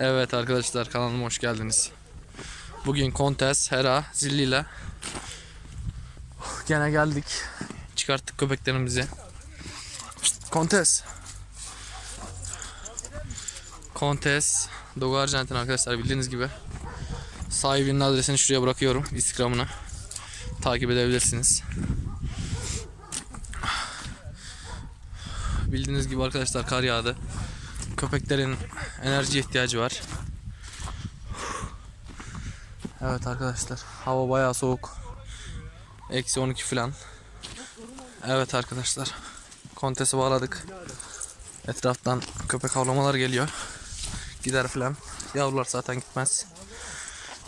Evet arkadaşlar kanalıma hoş geldiniz. Bugün Kontes, Hera, Zilli ile gene geldik. Çıkarttık köpeklerimizi. Kontes. Kontes, Dogo Arjantin arkadaşlar bildiğiniz gibi. Sahibinin adresini şuraya bırakıyorum. Instagram'ını takip edebilirsiniz. Bildiğiniz gibi arkadaşlar kar yağdı. Köpeklerin enerji ihtiyacı var. Evet arkadaşlar hava bayağı soğuk. Eksi 12 falan. Evet arkadaşlar. Kontesi bağladık. Etraftan köpek havlamalar geliyor. Gider falan. Yavrular zaten gitmez.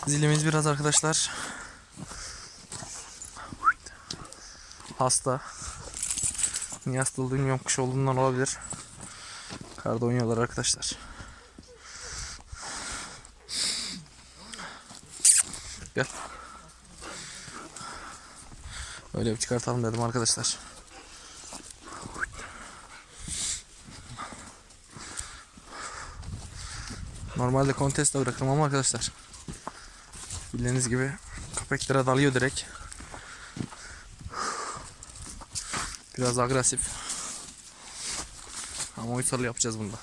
Zilimiz biraz arkadaşlar. Hasta. Niye hasta olduğunu. Kış olduğundan olabilir. Karda oynuyorlar arkadaşlar. Gel. Öyle bir çıkartalım dedim arkadaşlar. Normalde konteste bırakırım ama arkadaşlar. Bildiğiniz gibi köpeklere dalıyor direkt. Biraz agresif. Ama uysal yapacağız bunda.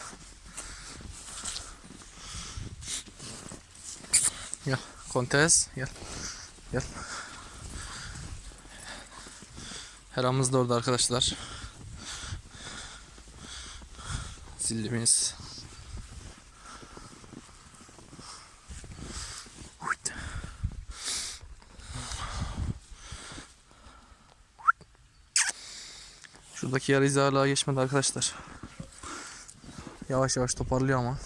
Gel. Kontes. Gel. Gel. Heramız da orada arkadaşlar. Zillimiz. Şuradaki yarı hala geçmedi arkadaşlar. Yavaş yavaş toparlıyor ama.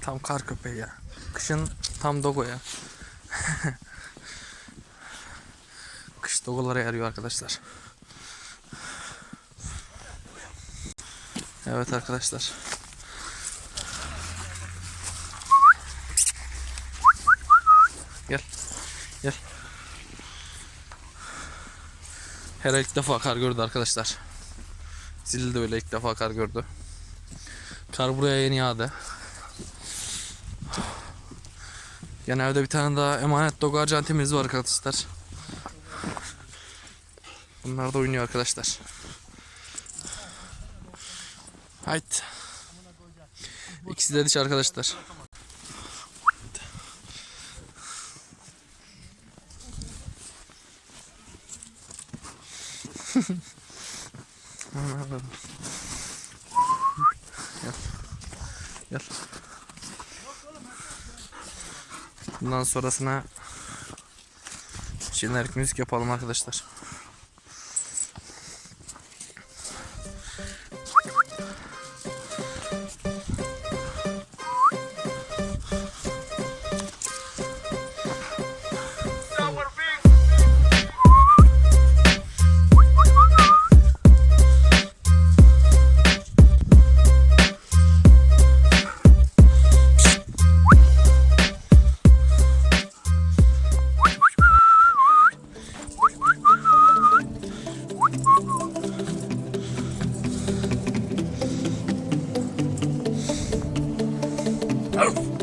Tam kar köpeği ya. Kışın tam dogo ya. Kış dogolara yarıyor arkadaşlar. Evet arkadaşlar. Gel. Gel. Hera ilk defa kar gördü arkadaşlar. Zil de öyle ilk defa kar gördü. Kar buraya yeni yağdı. Gene evde bir tane daha emanet dog arjantimiz var arkadaşlar. Bunlar da oynuyor arkadaşlar. Haydi. İkisi de dişi arkadaşlar. Gel. Gel. Bundan sonrasına jenerik müzik yapalım arkadaşlar. Oh!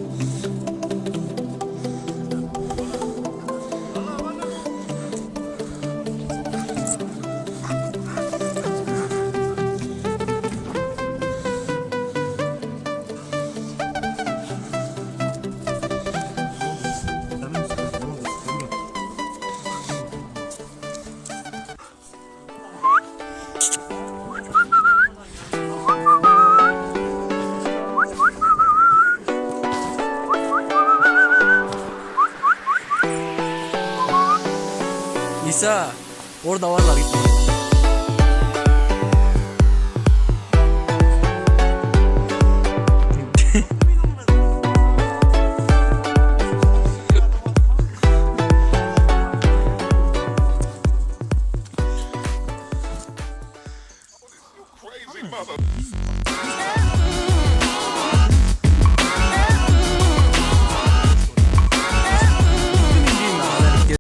İsa orada varlar gitme. Mother.